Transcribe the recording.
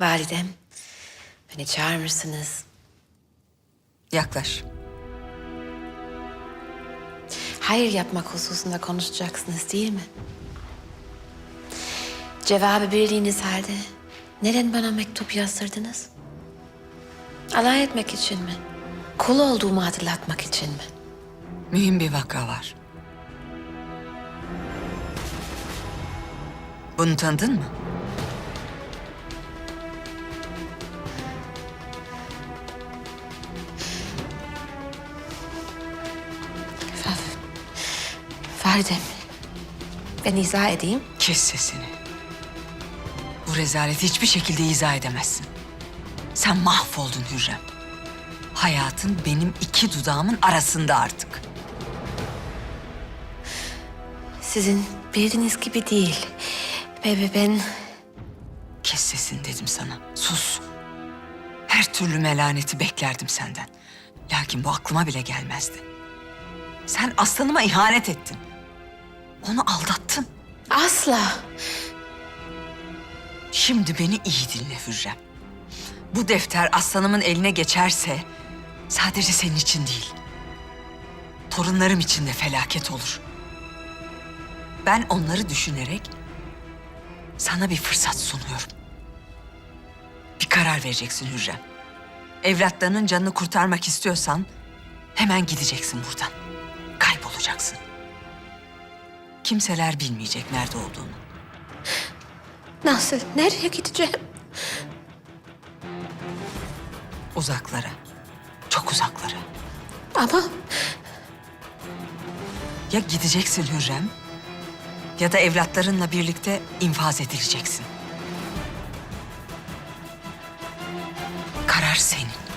Validem, beni çağırmışsınız. Yaklaş. Hayır yapmak hususunda konuşacaksınız değil mi? Cevabı bildiğiniz halde neden bana mektup yazdırdınız? Alay etmek için mi? Kul olduğumu hatırlatmak için mi? Mühim bir vaka var. Bunu tanıdın mı? Validem, ben izah edeyim. Kes sesini. Bu rezaleti hiçbir şekilde izah edemezsin. Sen mahvoldun Hürrem. Hayatın benim iki dudağımın arasında artık. Sizin bildiğiniz gibi değil. Ve ben Kes sesini dedim sana. Sus. Her türlü melaneti beklerdim senden. Lakin bu aklıma bile gelmezdi. Sen aslanıma ihanet ettin. Onu aldattın. asla Şimdi beni iyi dinle Hürrem. Bu defter aslanımın eline geçerse sadece senin için değil. Torunlarım için de felaket olur. Ben onları düşünerek sana bir fırsat sunuyorum. Bir karar vereceksin Hürrem. Evlatlarının canını kurtarmak istiyorsan hemen gideceksin buradan. Kaybolacaksın. Kimseler bilmeyecek nerede olduğunu. nasıl, nereye gideceğim? Uzaklara. Çok uzaklara. Ama Ya gideceksin Hürrem ya da evlatlarınla birlikte infaz edileceksin. Karar senin.